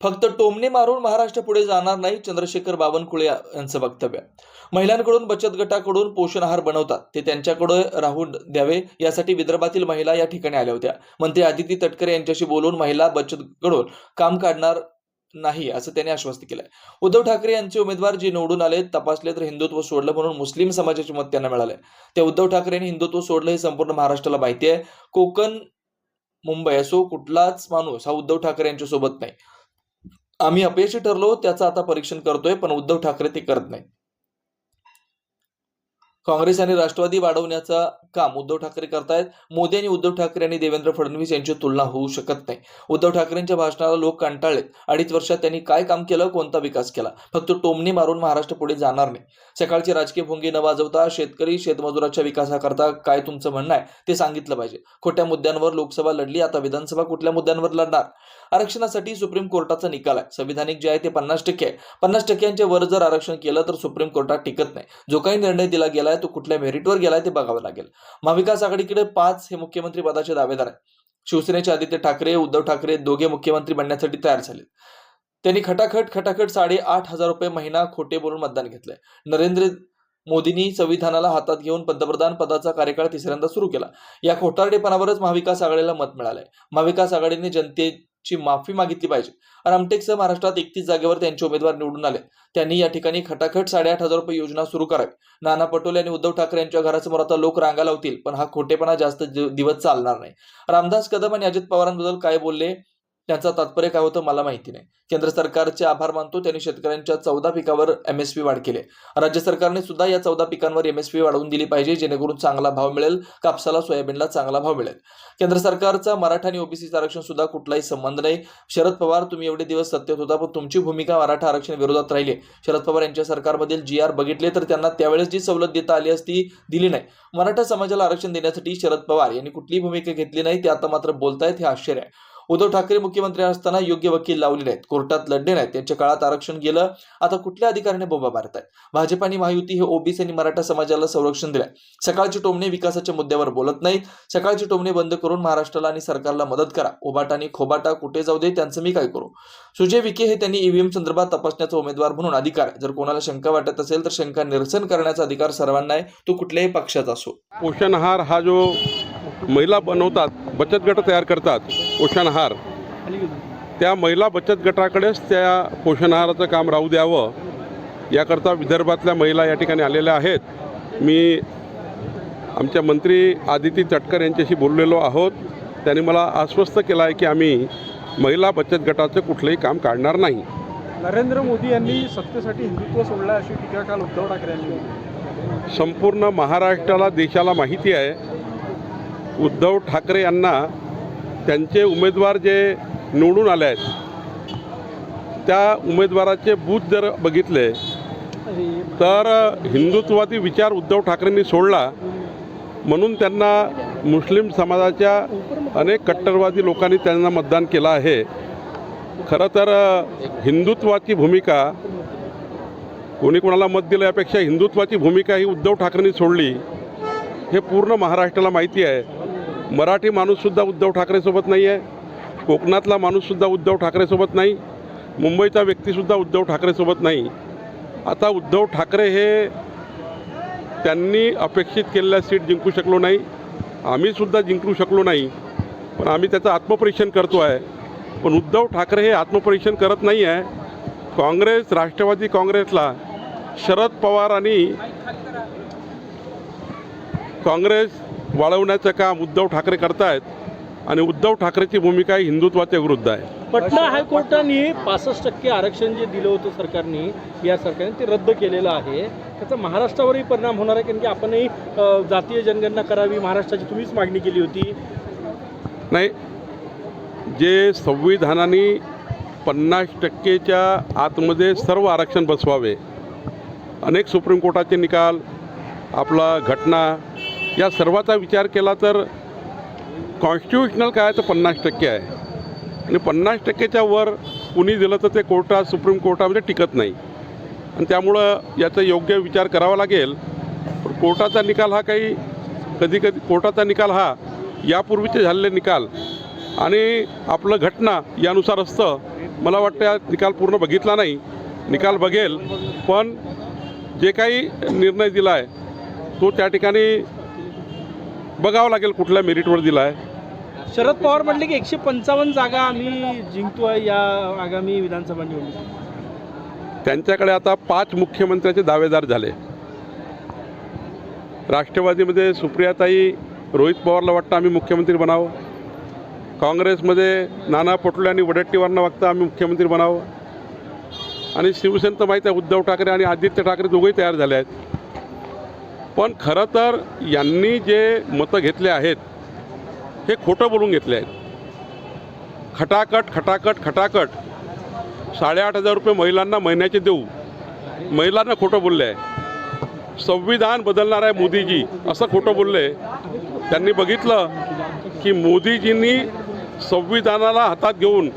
फक्त टोमणे मारून महाराष्ट्र पुढे जाणार नाही चंद्रशेखर बावनकुळे यांचं वक्तव्य. महिलांकडून बचत गटाकडून पोषण आहार बनवतात. ते त्यांच्याकडे राहून द्यावे यासाठी विदर्भातील महिला या ठिकाणी आल्या होत्या. मंत्री आदिती तटकरे यांच्याशी बोलून महिला बचत गडून काम काढणार नाही असं त्यांनी आश्वस्त केलंय. उद्धव ठाकरे यांचे उमेदवार जे निवडून आले तपासले तर हिंदुत्व सोडलं म्हणून मुस्लिम समाजाचे मत त्यांना मिळाले. ते उद्धव ठाकरेंनी हिंदुत्व सोडलं हे संपूर्ण महाराष्ट्राला माहिती आहे. कोकण मुंबई असो कुठलाच माणूस हा उद्धव ठाकरे यांच्या सोबत नाही. आम्ही अपयशी ठरलो त्याचं आता परीक्षण करतोय पण उद्धव ठाकरे ते करत नाही काँग्रेस आणि राष्ट्रवादी वाढवण्याचा काम उद्धव ठाकरे करतायत. मोदी आणि उद्धव ठाकरे आणि देवेंद्र फडणवीस यांची तुलना होऊ शकत नाही. उद्धव ठाकरेंच्या भाषणाला लोक कंटाळलेत. अडीच वर्षात त्यांनी काय काम केलं कोणता विकास केला? फक्त टोमणी मारून महाराष्ट्र पुढे जाणार नाही. सकाळची राजकीय भोंगी न वाजवता शेतकरी शेतमजुराच्या विकासाकरता काय तुमचं म्हणणं आहे ते सांगितलं पाहिजे. खोट्या मुद्द्यांवर लोकसभा लढली आता विधानसभा कुठल्या मुद्द्यांवर लढणार? आरक्षणासाठी सुप्रीम कोर्टाचा निकाल आहे. संविधानिक जे आहे ते पन्नास टक्के आहे. पन्नास टक्क्यांच्या वर जर आरक्षण केलं तर सुप्रीम कोर्टात टिकत नाही. जो काही निर्णय दिला गेलाय आहे तो कुठल्या मेरिटवर गेलाय ते बघावं लागेल. महाविकास आघाडीकडे पाच हे मुख्यमंत्री पदाचे दावेदार आहेत. शिवसेनेचे आदित्य ठाकरे उद्धव ठाकरे दोघे मुख्यमंत्री बनण्यासाठी तयार झाले त्यांनी खटाखट खटाखट साडे आठ हजार रुपये महिना खोटे बोलून मतदान घेतलंय. नरेंद्र मोदींनी संविधानाला हातात घेऊन पंतप्रधान पदाचा कार्यकाळ तिसऱ्यांदा सुरू केला. या खोटारडेपणावरच महाविकास आघाडीला मत मिळालंय. महाविकास आघाडीने जनते ची माफी मागितली पाहिजे. रामटेकसह महाराष्ट्रात एकतीस जागेवर त्यांचे उमेदवार निवडून आले. त्यांनी या ठिकाणी खटाखट साडेआठ हजार रुपये योजना सुरू करावी. नाना पटोले आणि उद्धव ठाकरे यांच्या घरासमोर आता लोक रांगा लावतील पण हा खोटेपणा जास्त दिवस चालणार नाही. रामदास कदम आणि अजित पवारांबद्दल काय बोलले? त्यांचा तात्पर्य काय होतं मला माहिती नाही. केंद्र सरकारचे आभार मानतो त्यांनी शेतकऱ्यांच्या चौदा पिकावर एमएसपी वाढ केली आहे. राज्य सरकारने सुद्धा या चौदा पिकांवर एमएसपी वाढवून दिली पाहिजे जेणेकरून चांगला भाव मिळेल कापसाला सोयाबीनला चांगला भाव मिळेल. केंद्र सरकारचा मराठा आणि ओबीसी आरक्षण सुद्धा कुठलाही संबंध नाही. शरद पवार तुम्ही एवढे दिवस सत्तेत होता पण तुमची भूमिका मराठा आरक्षण विरोधात राहिली शरद पवार यांच्या सरकारमधील जी आर बघितले तर त्यांना त्यावेळेस जी सवलत देता आली असती दिली नाही. मराठा समाजाला आरक्षण देण्यासाठी शरद पवार यांनी कुठलीही भूमिका घेतली नाही ते आता मात्र बोलतायत हे आश्चर्य आहे. उद्धव ठाकरे मुख्यमंत्री असताना योग्य वकील लावलेले आहेत. कोर्टात लढले नाहीत. त्यांच्या काळात आरक्षण गेलं. आता कुठल्या अधिकाऱ्याने बोबा मारत आहे भाजप आणि महायुती हे ओबीसी आणि मराठा समाजाला संरक्षण दिलंय. सकाळची टोमणे विकासाच्या मुद्द्यावर बोलत नाहीत. सकाळची टोमणे बंद करून महाराष्ट्राला आणि सरकारला मदत करा. ओबाटा आणि खोबाटा कुठे जाऊ दे त्यांचं मी काय करू? सुजय विखे हे त्यांनी ईव्हीएम संदर्भात तपासण्याचा उमेदवार म्हणून अधिकार जर कोणाला शंका वाटत असेल तर शंका निरसन करण्याचा अधिकार सर्वांना आहे. तो कुठल्याही पक्षाचा असो. पोषण आहार हा जो महिला बनवतात बचत गट तयार करतात पोषण आहार. त्या महिला बचत गटाकडेच त्या पोषण आहाराचं काम राहू द्यावं याकरता विदर्भातल्या महिला या ठिकाणी आलेल्या आहेत. मी आमच्या मंत्री आदिती तटकर यांच्याशी बोललेलो आहोत. त्यांनी मला आश्वस्त केलं आहे की आम्ही महिला बचत गटाचं कुठलंही काम काढणार नाही. नरेंद्र मोदी यांनी सत्तेसाठी हिंदुत्व सोडलं अशी टीका काल उद्धव ठाकरे यांनी संपूर्ण महाराष्ट्राला देशाला माहिती आहे उद्धव ठाकरे यांना त्यांचे उमेदवार जे निवडून आले आहेत त्या उमेदवाराचे बूथ जर बघितले तर हिंदुत्वादी विचार उद्धव ठाकरेंनी सोडला. म्हणून त्यांना मुस्लिम समाजाच्या अनेक कट्टरवादी लोकांनी त्यांना मतदान केलं आहे. खरं तर हिंदुत्वाची भूमिका कोणी कोणाला मत दिलं यापेक्षा हिंदुत्वाची भूमिका ही उद्धव ठाकरेंनी सोडली हे पूर्ण महाराष्ट्राला माहिती आहे. मराठी माणूससुद्धा उद्धव ठाकरेसोबत नाही आहे कोकणातला माणूससुद्धा उद्धव ठाकरेसोबत नाही. मुंबईचा व्यक्तीसुद्धा उद्धव ठाकरेसोबत नाही. आता उद्धव ठाकरे हे त्यांनी अपेक्षित केलेल्या सीट जिंकू शकलो नाही. आम्हीसुद्धा जिंकू शकलो नाही. पण आम्ही त्याचं आत्मपरीक्षण करतो आहे. पण उद्धव ठाकरे हे आत्मपरीक्षण करत नाही आहे. काँग्रेस राष्ट्रवादी काँग्रेसला शरद पवार आणि काँग्रेस वाढवण्याचं काम उद्धव ठाकरे करतायत आणि उद्धव ठाकरेची भूमिका ही हिंदुत्वाच्या विरुद्ध आहे. पटना हायकोर्टाने पासष्ट टक्के आरक्षण जे दिलं होतं सरकारने या सरकारने ते रद्द केलेलं आहे. त्याचा महाराष्ट्रावरही परिणाम होणार आहे कारण की आपणही अ, जातीय जनगणना करावी महाराष्ट्राची तुम्हीच मागणी केली होती. नाही जे संविधानाने पन्नास टक्केच्या आतमध्ये सर्व आरक्षण बसवावे अनेक सुप्रीम कोर्टाचे निकाल आपला घटना या सर्वाचा विचार केला तर कॉन्स्टिट्युशनल काय तर पन्नास टक्के आहे. आणि पन्नास टक्केच्या वर कुणी दिलं तर ते कोर्टात सुप्रीम कोर्टामध्ये टिकत नाही. आणि त्यामुळं याचा योग्य विचार करावा लागेल. पण कोर्टाचा निकाल हा काही कधी कधी कोर्टाचा निकाल हा यापूर्वीचे झालेले निकाल आणि आपलं घटना यानुसार असतं. मला वाटतं निकाल पूर्ण बघितला नाही. निकाल बघेल. पण जे काही निर्णय दिला आहे तो त्या ठिकाणी बघावं लागेल कुठल्या मेरिटवर दिला आहे शरद पवार म्हटले की एकशे पंचावन्न जागा आम्ही जिंकतोय या आगामी विधानसभा निवडणुकीत. त्यांच्याकडे आता पाच मुख्यमंत्र्याचे दावेदार झाले. राष्ट्रवादीमध्ये सुप्रियाताई रोहित पवारला वाटतं आम्ही मुख्यमंत्री बनावं. काँग्रेसमध्ये नाना पटोले आणि वडट्टीवारनं वागतं आम्ही मुख्यमंत्री बनावं. आणि शिवसेना तर माहीत आहे उद्धव ठाकरे आणि आदित्य ठाकरे दोघंही तयार झाले आहेत. पण खरं तर यांनी जे मतं घेतले आहेत हे खोटं बोलून घेतले आहेत. खटाकट खटाकट खटाकट. साडेआठ हजार रुपये महिलांना महिन्याचे देऊ. महिलांना खोटं बोलले आहे. संविधान बदलणार आहे मोदीजी असं खोटं बोलले त्यांनी बघितलं की मोदीजींनी संविधानाला हातात घेऊन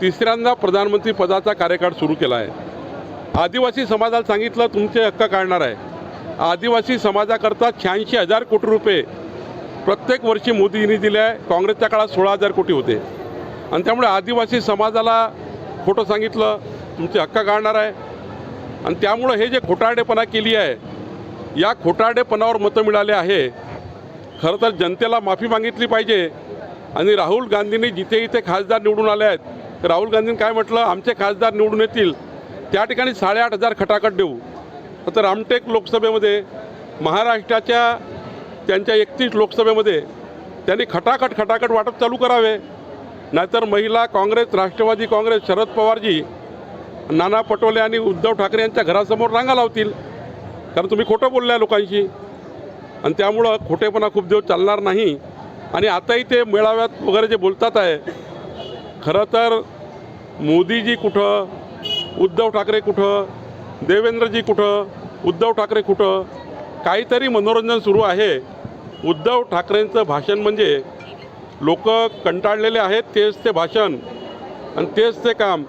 तिसऱ्यांदा प्रधानमंत्री पदाचा कार्यकाळ सुरू केला आहे. आदिवासी समाजाला सांगितलं तुमचे हक्क काढणार आहे. आदिवासी समाजाकरता शहाऐंशी हजार कोटी रुपये प्रत्येक वर्षी मोदींनी दिले आहे. काँग्रेसच्या काळात सोळा हजार कोटी होते. आणि त्यामुळे आदिवासी समाजाला खोटं सांगितलं तुमचे हक्क गाळणार आहे. आणि त्यामुळं हे जे खोटारडेपणा केली आहे या खोटारडेपणावर मतं मिळाले आहे. खरं तर जनतेला माफी मागितली पाहिजे. आणि राहुल गांधींनी जिथे इथे खासदार निवडून आले आहेत राहुल गांधींनी काय म्हटलं? आमचे खासदार निवडून येतील. त्या ठिकाणी साडेआठ हजार खटाखट देऊ. आता रामटेक लोकसभेमध्ये महाराष्ट्राच्या त्यांच्या एकतीस लोकसभेमध्ये त्यांनी खटाखट खटाखट वाटप चालू करावे. नाहीतर महिला काँग्रेस राष्ट्रवादी काँग्रेस शरद पवारजी नाना पटोले आणि उद्धव ठाकरे यांच्या घरासमोर रांगा लावतील. कारण तुम्ही खोटं बोलल्या लोकांशी. आणि त्यामुळं खोटेपणा खूप दिवस चालणार नाही. आणि आताही ते मेळाव्यात वगैरे जे बोलतात आहे खरं तर मोदीजी कुठं उद्धव ठाकरे कुठं देवेंद्रजी कुठं? उद्धव ठाकरे कुठं? काहीतरी मनोरंजन सुरू आहे. उद्धव ठाकरेंचं भाषण म्हणजे लोक कंटाळलेले आहेत तेच ते भाषण आणि तेच ते काम.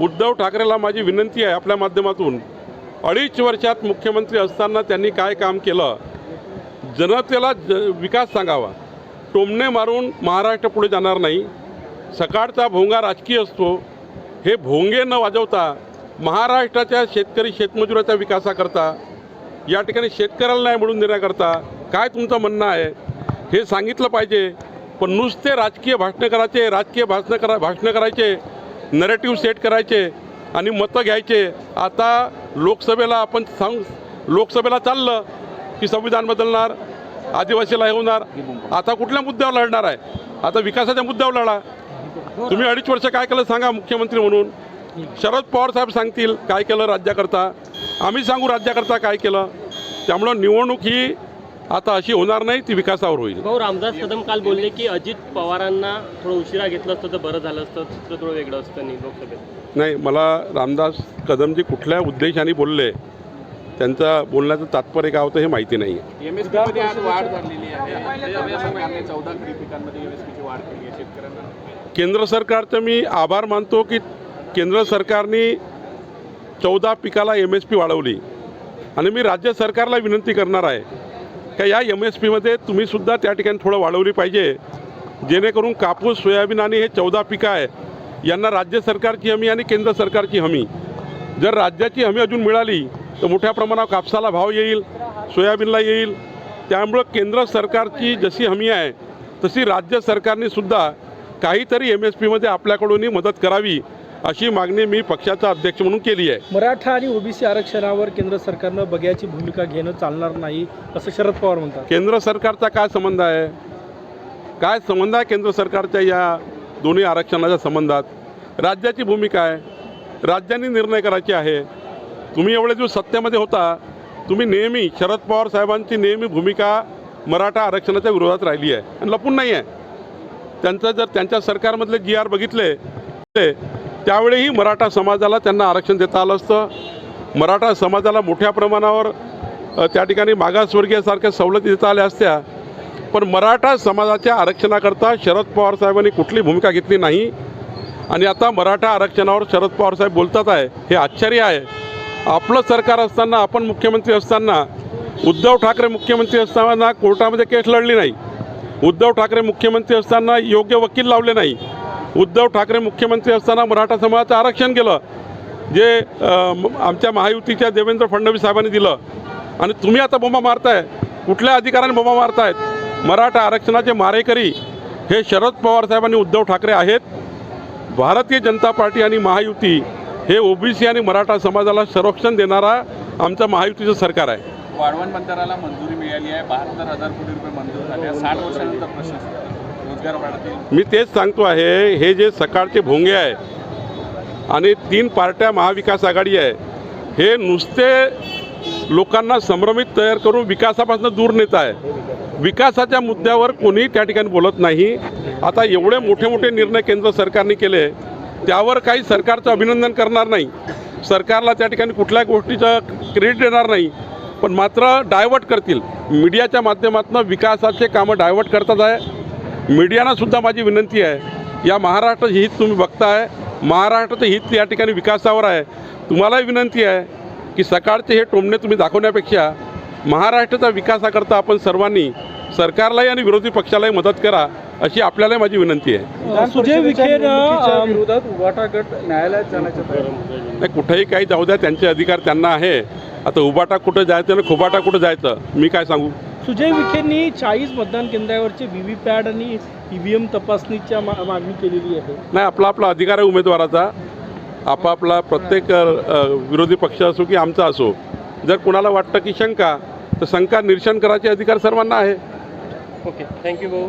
उद्धव ठाकरेला माझी विनंती आहे आपल्या माध्यमातून. अडीच वर्षात मुख्यमंत्री असताना त्यांनी काय काम केलं? जनतेला ज विकास सांगावा. टोमणे मारून महाराष्ट्र पुढे जाणार नाही. सकाळचा भोंगा राजकीय असतो. हे भोंगे न वाजवता महाराष्ट्राच्या शेतकरी शेतमजुराच्या विकासाकरता या ठिकाणी शेतकऱ्याला नाही मिळून देण्याकरता काय तुमचं म्हणणं आहे? हे सांगितलं पाहिजे. पण नुसते राजकीय भाषणं करायचे राजकीय भाषणं करा भाषणं करायचे नरेटिव्ह सेट करायचे आणि मतं घ्यायचे. आता लोकसभेला आपण सांग लोकसभेला चाललं की संविधान बदलणार आदिवासीला हे होणार. आता कुठल्या मुद्द्यावर लढणार आहे? आता विकासाच्या मुद्द्यावर लढा. तुम्ही अडीच वर्ष काय केलं सांगा मुख्यमंत्री म्हणून. शरद पवार साहेब सांगतील काय केलं राज्याकरता. आम्ही सांगू राज्याकरता काय केलं. त्यामुळं निवडणूक ही आता अशी होणार नाही ती विकासावर होईल. भाऊ रामदास कदम काल बोलले की अजित पवारांना थोडं उशिरा घेतलं असतं तर बरं झालं असतं चित्र थोडं वेगळं असतं नाही लोकसभेत. नाही मला रामदास कदमजी कुठल्या उद्देशाने बोलले त्यांचा बोलण्याचं तात्पर्य काय होतं हे माहिती नाही केंद्र सरकारचं मी आभार मानतो की केंद्र सरकारने चौदा पिकाला एम एस पी वाढवली. आणि मी राज्य सरकारला विनंती करणार आहे का या एम एस पीमध्ये तुम्हीसुद्धा त्या ठिकाणी थोडं वाढवली पाहिजे. जेणेकरून कापूस सोयाबीन आणि हे चौदा पिकं आहे यांना राज्य सरकारची हमी आणि केंद्र सरकारची हमी. जर राज्याची हमी अजून मिळाली तर मोठ्या प्रमाणावर कापसाला भाव येईल सोयाबीनला येईल. त्यामुळं केंद्र सरकारची जशी हमी आहे तशी राज्य सरकारने सुद्धा काहीतरी एम एस पीमध्ये आपल्याकडूनही मदत करावी. अशी मागणी मी पक्षाचा अध्यक्ष म्हणून केली आहे. मराठा आणि ओबीसी आरक्षणावर केंद्र सरकारनं बघ्याची भूमिका घेणं चालणार नाही असं शरद पवार म्हणतात. केंद्र सरकारचा काय संबंध आहे? काय संबंध आहे केंद्र सरकारच्या या दोन्ही आरक्षणाच्या संबंधात? राज्याची भूमिका आहे. राज्यांनी निर्णय करायचे आहे. तुम्ही एवढे दिवस सत्तेमध्ये होता. तुम्ही नेहमी शरद पवार साहेबांची नेहमी भूमिका मराठा आरक्षणाच्या विरोधात राहिली आहे. आणि लपून नाही आहे. त्यांचं जर त्यांच्या सरकारमधले जी आर बघितले ते त्यावेळीही मराठा समाजाला त्यांना आरक्षण देता आलं असतं. मराठा समाजाला मोठ्या प्रमाणावर त्या ठिकाणी मागासवर्गीयासारख्या सवलती देता आल्या असत्या. पण मराठा समाजाच्या आरक्षणाकरता शरद पवार साहेबांनी कुठली भूमिका घेतली नाही. आणि आता मराठा आरक्षणावर शरद पवार साहेब बोलतात आहे हे आश्चर्य आहे. आपलं सरकार असताना आपण मुख्यमंत्री असताना उद्धव ठाकरे मुख्यमंत्री असताना कोर्टामध्ये केस लढली नाही. उद्धव ठाकरे मुख्यमंत्री असताना योग्य वकील लावले नाही. उद्धव ठाकरे मुख्यमंत्री असताना मराठा समाजाचं आरक्षण केलं जे आमच्या महायुतीच्या देवेंद्र फडणवीस साहेबांनी दिलं. आणि तुम्ही आता बोंबा मारताय. कुठल्या अधिकाराने बोंबा मारतायत? मराठा आरक्षणाचे मारेकरी हे शरद पवार साहेब आणि उद्धव ठाकरे आहेत. भारतीय जनता पार्टी आणि महायुती हे ओबीसी आणि मराठा समाजाला संरक्षण देणारा आमचं महायुतीचं सरकार आहे. वाढवण बंदराला मंजुरी मिळाली आहे. बहात्तर हजार कोटी रुपये मंजूर झाले साठ वर्षानंतर प्रश्न मी तेच सांगतो आहे हे जे सकाळचे भोंगे आहे आणि तीन पार्ट्या महाविकास आघाडी आहे हे नुसते लोकांना संभ्रमित तयार करून विकासापासून दूर नेत आहे. विकासाच्या मुद्द्यावर कोणीही त्या ठिकाणी बोलत नाही. आता एवढे मोठे मोठे निर्णय केंद्र सरकारने केले त्यावर काही सरकारचं अभिनंदन करणार नाही. सरकारला त्या ठिकाणी कुठल्याही गोष्टीचं क्रेडिट देणार नाही. पण मात्र डायवर्ट करतील. मीडियाच्या माध्यमातून विकासाचे कामं डायवर्ट करतात आहे. मीडियानं सुद्धा माझी विनंती आहे या महाराष्ट्राचं हित तुम्ही बघताय महाराष्ट्राचं हित या ठिकाणी विकासावर आहे. तुम्हालाही विनंती आहे की सकाळचे हे टोमणे तुम्ही दाखवण्यापेक्षा महाराष्ट्राच्या विकासाकरता आपण सर्वांनी सरकारलाही आणि विरोधी पक्षालाही मदत करा अशी आपल्यालाही माझी विनंती आहे. सुजय विरोधात उभाटा गट न्यायालयात जाण्याच्या नाही कुठेही काही जाऊ द्या त्यांचे अधिकार त्यांना आहे. आता उबाटा कुठं जायचं आणि खोबाटा कुठं जायचं मी काय सांगू? सुजय विखेंनी चाळीस मतदान केंद्रावरचे व्ही व्ही पॅड आणि ई व्ही एम तपासणीच्या मा- मागणी केलेली आहे. नाही आपला आपला अधिकार आहे उमेदवाराचा. आपापला प्रत्येक विरोधी पक्ष असो की आमचा असो जर कुणाला वाटतं की शंका तर शंका निरसन करायचे अधिकार सर्वांना आहे. ओके थँक्यू भाऊ.